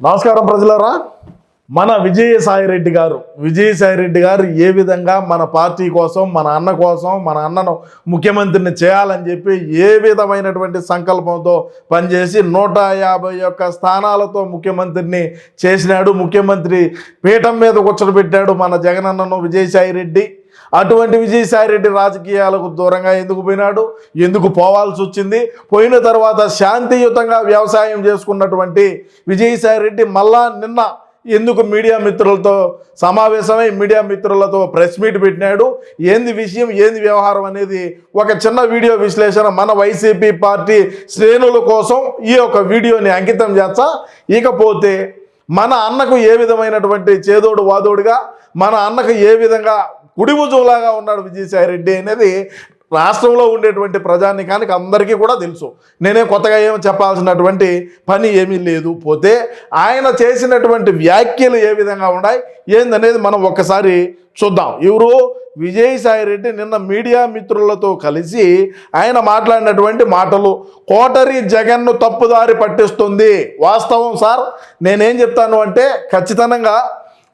నమస్కారం ప్రజలరా. మన విజయసాయి రెడ్డి గారు విజయసాయి రెడ్డి గారు ఏ విధంగా మన పార్టీ కోసం మన అన్న కోసం మన అన్నను ముఖ్యమంత్రిని చేయాలని చెప్పి ఏ విధమైనటువంటి సంకల్పంతో పనిచేసి నూట యాభై ఒక్క స్థానాలతో ముఖ్యమంత్రిని చేసినాడు ముఖ్యమంత్రి పీఠం మీద కూర్చోబెట్టాడు మన జగనన్నను విజయసాయి రెడ్డి అటువంటి విజయసాయి రెడ్డి రాజకీయాలకు దూరంగా ఎందుకు పోయినాడు? ఎందుకు పోవాల్సి వచ్చింది? పోయిన తర్వాత శాంతియుతంగా వ్యవసాయం చేసుకున్నటువంటి విజయసాయి రెడ్డి మళ్ళా నిన్న ఎందుకు మీడియా మిత్రులతో సమావేశమై మీడియా మిత్రులతో ప్రెస్ మీట్ పెట్టినాడు? ఏంది విషయం? ఏంది వ్యవహారం అనేది ఒక చిన్న వీడియో విశ్లేషణ మన వైసీపీ పార్టీ శ్రేణుల కోసం ఈ యొక్క వీడియోని అంకితం చేస్తా. ఇకపోతే మన అన్నకు ఏ విధమైనటువంటి చేదోడు వాదోడుగా మన అన్నకు ఏ విధంగా కుడిభుజంలాగా ఉన్నాడు విజయసాయి రెడ్డి అనేది రాష్ట్రంలో ఉండేటువంటి ప్రజానికానికి అందరికీ కూడా తెలుసు. నేనే కొత్తగా ఏమి చెప్పాల్సినటువంటి పని ఏమీ లేదు. పోతే ఆయన చేసినటువంటి వ్యాఖ్యలు ఏ విధంగా ఉన్నాయి? ఏందనేది మనం ఒక్కసారి చూద్దాం. ఎవరు విజయసాయి రెడ్డి నిన్న మీడియా మిత్రులతో కలిసి ఆయన మాట్లాడినటువంటి మాటలు కోటరి జగన్ను తప్పుదారి పట్టిస్తుంది. వాస్తవం సార్ నేనేం చెప్తాను అంటే ఖచ్చితంగా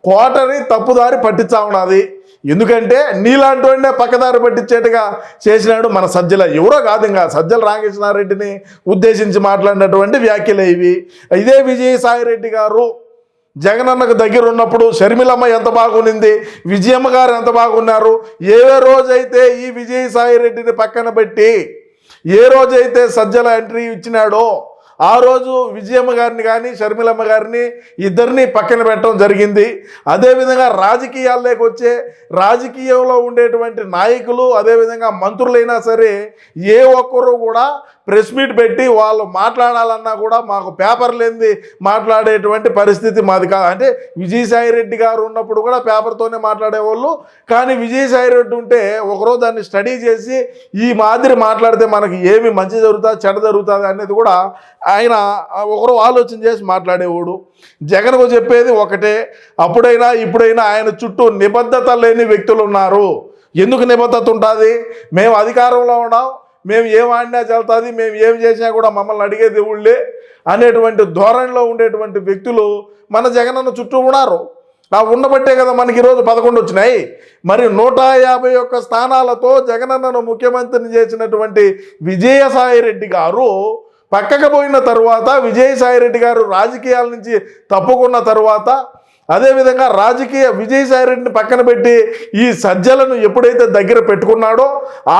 కోటరి తప్పుదారి పట్టించా ఉన్నది ఎందుకంటే నీలాంటి వాడినే పక్కదారి పట్టించేట్టుగా చేసినాడు మన సజ్జల. ఎవరో కాదు ఇంకా సజ్జల రామకృష్ణారెడ్డిని ఉద్దేశించి మాట్లాడినటువంటి వ్యాఖ్యలు ఇవి. ఇదే విజయసాయిరెడ్డి గారు జగనన్నకు దగ్గర ఉన్నప్పుడు షర్మిలమ్మ ఎంత బాగుండింది విజయమ్మ గారు ఎంత బాగున్నారు ఏ రోజైతే ఈ విజయసాయి రెడ్డిని పక్కన పెట్టి ఏ రోజైతే సజ్జల ఎంట్రీ ఇచ్చినాడో ఆ రోజు విజయమ్మ గారిని కానీ షర్మిలమ్మ గారిని ఇద్దరిని పక్కన పెట్టడం జరిగింది. అదేవిధంగా రాజకీయాల్లోకి వచ్చే రాజకీయంలో ఉండేటువంటి నాయకులు అదేవిధంగా మంత్రులైనా సరే ఏ ఒక్కరూ కూడా ప్రెస్ మీట్ పెట్టి వాళ్ళు మాట్లాడాలన్నా కూడా మాకు పేపర్ లేనిది మాట్లాడేటువంటి పరిస్థితి మాది కాదు అంటే విజయసాయి రెడ్డి గారు ఉన్నప్పుడు కూడా పేపర్తోనే మాట్లాడేవాళ్ళు. కానీ విజయసాయి రెడ్డి ఉంటే ఒకరోజు దాన్ని స్టడీ చేసి ఈ మాదిరి మాట్లాడితే మనకి ఏమి మంచి జరుగుతుంది చెడ జరుగుతుంది అనేది కూడా ఆయన ఒకరు ఆలోచన చేసి మాట్లాడేవాడు. జగన్కు చెప్పేది ఒకటే అప్పుడైనా ఇప్పుడైనా ఆయన చుట్టూ నిబద్ధత లేని వ్యక్తులు ఉన్నారు. ఎందుకు నిబద్ధత ఉంటుంది మేము అధికారంలో ఉన్నాం మేము ఏం ఆడినా చెల్తుంది మేము ఏం చేసినా కూడా మమ్మల్ని అడిగే దేవుళ్ళే అనేటువంటి ధోరణిలో ఉండేటువంటి వ్యక్తులు మన జగనన్న చుట్టూ ఉన్నారు. ఆ ఉండబట్టే కదా మనకి ఈరోజు పదకొండు వచ్చినాయి. మరి నూట యాభై ఒక్క స్థానాలతో జగనన్నను ముఖ్యమంత్రిని చేసినటువంటి విజయసాయి రెడ్డి గారు పక్కకు పోయిన తర్వాత విజయసాయి రెడ్డి గారు రాజకీయాల నుంచి తప్పుకున్న తర్వాత అదేవిధంగా రాజకీయ విజయసాయి రెడ్డిని పక్కన పెట్టి ఈ సజ్జలను ఎప్పుడైతే దగ్గర పెట్టుకున్నాడో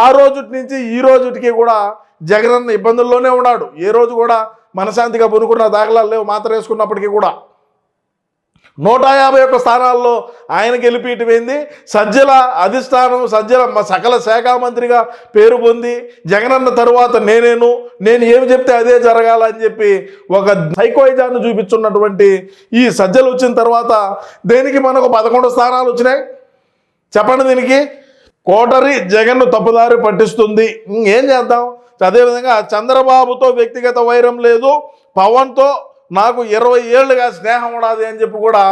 ఆ రోజు నుంచి ఈ రోజుకి కూడా జగనన్న ఇబ్బందుల్లోనే ఉన్నాడు. ఏ రోజు కూడా మనశాంతిగా పొనుకున్న దాఖలాలు లేవు మాత్ర వేసుకున్నప్పటికీ కూడా. నూట యాభై ఒక్క స్థానాల్లో ఆయన గెలిపిటిపోయింది సజ్జల అధిష్టానం సజ్జల సకల శాఖ మంత్రిగా పేరు పొంది జగనన్న తరువాత నేనేను నేను ఏమి చెప్తే అదే జరగాలని చెప్పి ఒక సైకోయిజాన్ని చూపించున్నటువంటి ఈ సజ్జలు వచ్చిన తర్వాత దేనికి మనకు పదకొండు స్థానాలు వచ్చినాయి? చెప్పండి దీనికి. కోటరి జగన్ను తప్పుదారి పట్టిస్తుంది. ఏం చేద్దాం? అదేవిధంగా చంద్రబాబుతో వ్యక్తిగత వైరం లేదు పవన్తో నాకు ఇరవై ఏళ్ళుగా స్నేహం ఉండదు అని చెప్పి కూడా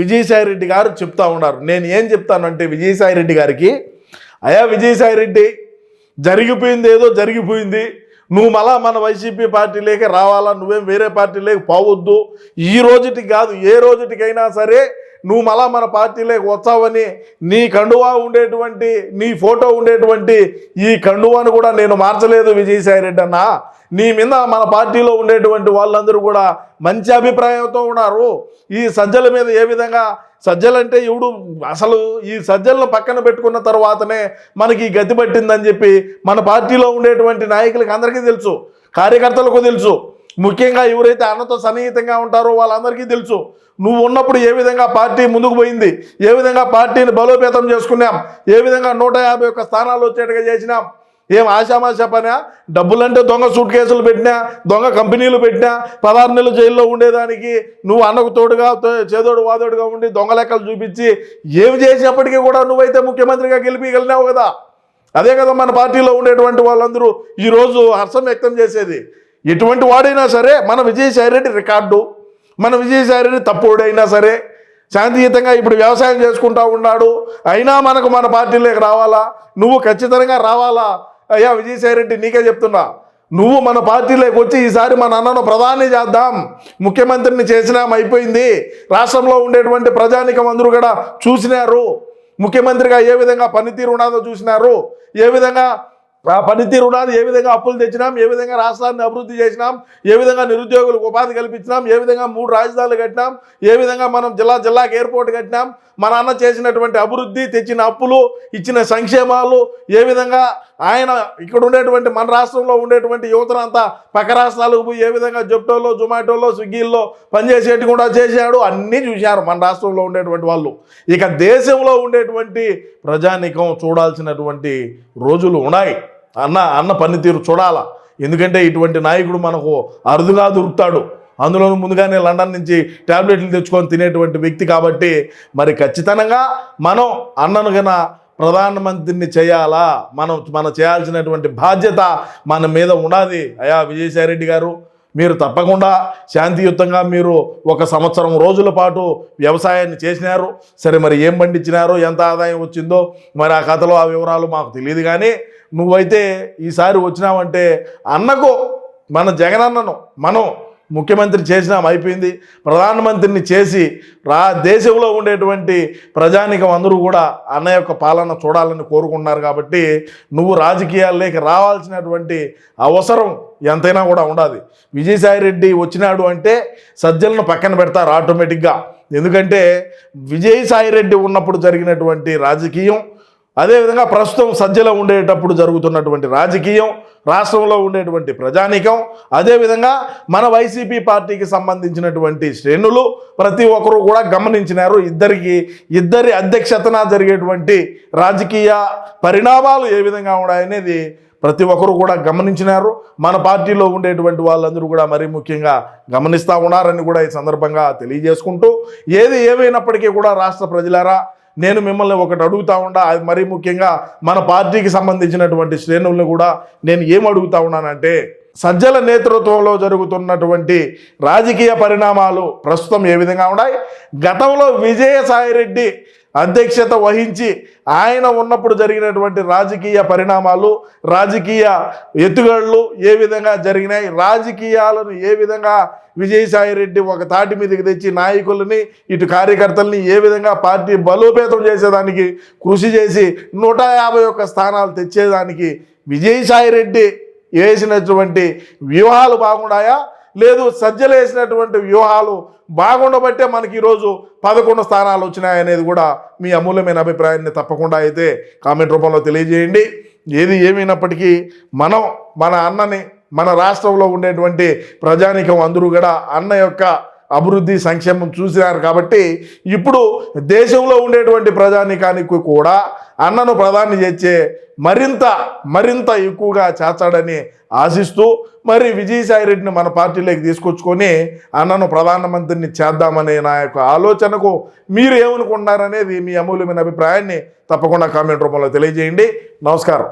విజయసాయి రెడ్డి గారు చెప్తా ఉన్నారు. నేను ఏం చెప్తానంటే విజయసాయి రెడ్డి గారికి అయా విజయసాయి రెడ్డి జరిగిపోయింది ఏదో జరిగిపోయింది. నువ్వు మళ్ళా మన వైసీపీ పార్టీలోకి రావాలా? నువ్వేం వేరే పార్టీలోకి పోవద్దు. ఈ రోజుటికి కాదు ఏ రోజుటికైనా సరే నువ్వు మళ్ళా మన పార్టీలోకి వచ్చావని నీ కండువా ఉండేటువంటి నీ ఫోటో ఉండేటువంటి ఈ కండువాను కూడా నేను మార్చలేదు విజయసాయిరెడ్డి అన్న. నీ మీద మన పార్టీలో ఉండేటువంటి వాళ్ళందరూ కూడా మంచి అభిప్రాయంతో ఉన్నారు. ఈ సజ్జల మీద ఏ విధంగా సజ్జలంటే ఇవుడు అసలు ఈ సజ్జలను పక్కన పెట్టుకున్న తర్వాతనే మనకి గతి పట్టిందని చెప్పి మన పార్టీలో ఉండేటువంటి నాయకులకు అందరికీ తెలుసు కార్యకర్తలకు తెలుసు. ముఖ్యంగా ఎవరైతే అన్నతో సన్నిహితంగా ఉంటారో వాళ్ళందరికీ తెలుసు. నువ్వు ఉన్నప్పుడు ఏ విధంగా పార్టీ ముందుకు పోయింది? ఏ విధంగా పార్టీని బలోపేతం చేసుకున్నాం? ఏ విధంగా నూట యాభై ఒక్క స్థానాలు వచ్చేట్టుగా చేసినాం? ఏం ఆశామాషా పనా డబ్బులంటే దొంగ సూట్ కేసులు పెట్టినా దొంగ కంపెనీలు పెట్టినా పదహారు నెలలు జైల్లో ఉండేదానికి నువ్వు అన్నకు తోడుగా చేదోడు వాదోడుగా ఉండి దొంగ లెక్కలు చూపించి ఏమి చేసినప్పటికీ కూడా నువ్వైతే ముఖ్యమంత్రిగా గెలిపిగలినావు కదా? అదే కదా మన పార్టీలో ఉండేటువంటి వాళ్ళందరూ ఈరోజు హర్షం వ్యక్తం చేసేది. ఎటువంటి వాడైనా సరే మన విజయసాయి రెడ్డి రికార్డు మన విజయసాయిని తప్పుడైనా సరే శాంతియుతంగా ఇప్పుడు వ్యవసాయం చేసుకుంటా ఉన్నాడు. అయినా మనకు మన పార్టీలోకి రావాలా? నువ్వు ఖచ్చితంగా రావాలా? అయ్యా విజయసాయి రెడ్డి నీకే చెప్తున్నా. నువ్వు మన పార్టీలోకి వచ్చి ఈసారి మన అన్నను ప్రధాని చేద్దాం. ముఖ్యమంత్రిని చేసినాం అయిపోయింది. రాష్ట్రంలో ఉండేటువంటి ప్రజానికం అందరూ కూడా చూసినారు. ముఖ్యమంత్రిగా ఏ విధంగా పనితీరు ఉన్నదో చూసినారు. ఏ విధంగా ఆ పనితీరు ఉన్నది ఏ విధంగా అప్పులు తెచ్చినాం ఏ విధంగా రాష్ట్రాన్ని అభివృద్ధి చేసినాం ఏ విధంగా నిరుద్యోగులకు ఉపాధి కల్పించినాం ఏ విధంగా మూడు రాజధానులు కట్టినాం ఏ విధంగా మనం జిల్లా జిల్లాకి ఎయిర్పోర్ట్ కట్టినాం మన అన్న చేసినటువంటి అభివృద్ధి తెచ్చిన అప్పులు ఇచ్చిన సంక్షేమాలు ఏ విధంగా ఆయన ఇక్కడ ఉండేటువంటి మన రాష్ట్రంలో ఉండేటువంటి యువతనంతా పక్క రాష్ట్రాలకు పోయి ఏ విధంగా జొప్టోలో జొమాటోలో స్విగ్గీల్లో పనిచేసేటి కూడా చేశాడు అన్నీ చూశారు మన రాష్ట్రంలో ఉండేటువంటి వాళ్ళు. ఇక దేశంలో ఉండేటువంటి ప్రజానికం చూడాల్సినటువంటి రోజులు ఉన్నాయి. అన్న అన్న పనితీరు చూడాలా? ఎందుకంటే ఇటువంటి నాయకుడు మనకు అరుదుగా దొరుకుతాడు అందులోనూ ముందుగానే లండన్ నుంచి ట్యాబ్లెట్లు తెచ్చుకొని తినేటువంటి వ్యక్తి కాబట్టి మరి ఖచ్చితంగా మనం అన్నను గన ప్రధానమంత్రిని చేయాలా? మనం మనం చేయాల్సినటువంటి బాధ్యత మన మీద ఉన్నది అయా విజయసాయిరెడ్డి గారు మీరు తప్పకుండా శాంతియుతంగా మీరు ఒక సంవత్సరం రోజుల పాటు వ్యవసాయాన్ని చేసినారు. సరే మరి ఏం పండించినారో? ఎంత ఆదాయం వచ్చిందో? మరి ఆ కథలో ఆ వివరాలు మాకు తెలియదు కానీ నువ్వైతే ఈసారి వచ్చినావంటే అన్నకు మన జగనన్నను మనం ముఖ్యమంత్రి చేసినాం అయిపోయింది. ప్రధానమంత్రిని చేసి రా దేశంలో ఉండేటువంటి ప్రజానికం అందరూ కూడా అన్న యొక్క పాలన చూడాలని కోరుకుంటున్నారు కాబట్టి నువ్వు రాజకీయాల్లోకి రావాల్సినటువంటి అవసరం ఎంతైనా కూడా ఉండాలి. విజయసాయిరెడ్డి వచ్చినాడు అంటే సజ్జలను పక్కన పెడతారు ఆటోమేటిక్గా. ఎందుకంటే విజయసాయిరెడ్డి ఉన్నప్పుడు జరిగినటువంటి రాజకీయం అదేవిధంగా ప్రస్తుతం సజ్జలో ఉండేటప్పుడు జరుగుతున్నటువంటి రాజకీయం రాష్ట్రంలో ఉండేటువంటి ప్రజానీకం అదేవిధంగా మన వైసీపీ పార్టీకి సంబంధించినటువంటి శ్రేణులు ప్రతి ఒక్కరూ కూడా గమనించినారు. ఇద్దరికి ఇద్దరి అధ్యక్షతన జరిగేటువంటి రాజకీయ పరిణామాలు ఏ విధంగా ఉన్నాయనేది ప్రతి ఒక్కరు కూడా గమనించినారు. మన పార్టీలో ఉండేటువంటి వాళ్ళందరూ కూడా మరీ ముఖ్యంగా గమనిస్తూ ఉన్నారని కూడా ఈ సందర్భంగా తెలియజేసుకుంటూ ఏది ఏమైనప్పటికీ కూడా రాష్ట్ర ప్రజలారా నేను మిమ్మల్ని ఒకటి అడుగుతా ఉండా అది మరీ ముఖ్యంగా మన పార్టీకి సంబంధించినటువంటి శ్రేణుల్ని కూడా నేను ఏం అడుగుతా ఉన్నానంటే సజ్జల నేతృత్వంలో జరుగుతున్నటువంటి రాజకీయ పరిణామాలు ప్రస్తుతం ఏ విధంగా ఉన్నాయి? గతంలో విజయసాయిరెడ్డి అధ్యక్షత వహించి ఆయన ఉన్నప్పుడు జరిగినటువంటి రాజకీయ పరిణామాలు రాజకీయ ఎత్తుగడలు ఏ విధంగా జరిగినాయి రాజకీయాలను ఏ విధంగా విజయసాయి రెడ్డి ఒక తాటి మీదకి తెచ్చి నాయకులని ఇటు కార్యకర్తల్ని ఏ విధంగా పార్టీ బలోపేతం చేసేదానికి కృషి చేసి నూట యాభై ఒక్క స్థానాలు తెచ్చేదానికి విజయసాయి రెడ్డి వేసినటువంటి వ్యూహాలు బాగున్నాయా? లేదు సజ్జలు వేసినటువంటి వ్యూహాలు బాగుండబట్టే మనకి ఈరోజు పదకొండు స్థానాలు వచ్చినాయనేది కూడా మీ అమూల్యమైన అభిప్రాయాన్ని తప్పకుండా అయితే కామెంట్ రూపంలో తెలియజేయండి. ఏది ఏమైనప్పటికీ మనం మన అన్నని మన రాష్ట్రంలో ఉండేటువంటి ప్రజానికం అందరూ కూడా అన్న యొక్క అభివృద్ధి సంక్షేమం చూసినారు కాబట్టి ఇప్పుడు దేశంలో ఉండేటువంటి ప్రజానికానికి కూడా అన్నను ప్రధాని చేసే మరింత మరింత ఎక్కువగా చేస్తాడని ఆశిస్తూ మరి విజయసాయిరెడ్డిని మన పార్టీలోకి తీసుకొచ్చుకొని అన్నను ప్రధానమంత్రిని చేద్దామనే నా యొక్క ఆలోచనకు మీరు ఏమనుకుంటున్నారనేది మీ అమూల్యమైన అభిప్రాయాన్ని తప్పకుండా కామెంట్ రూపంలో తెలియజేయండి. నమస్కారం.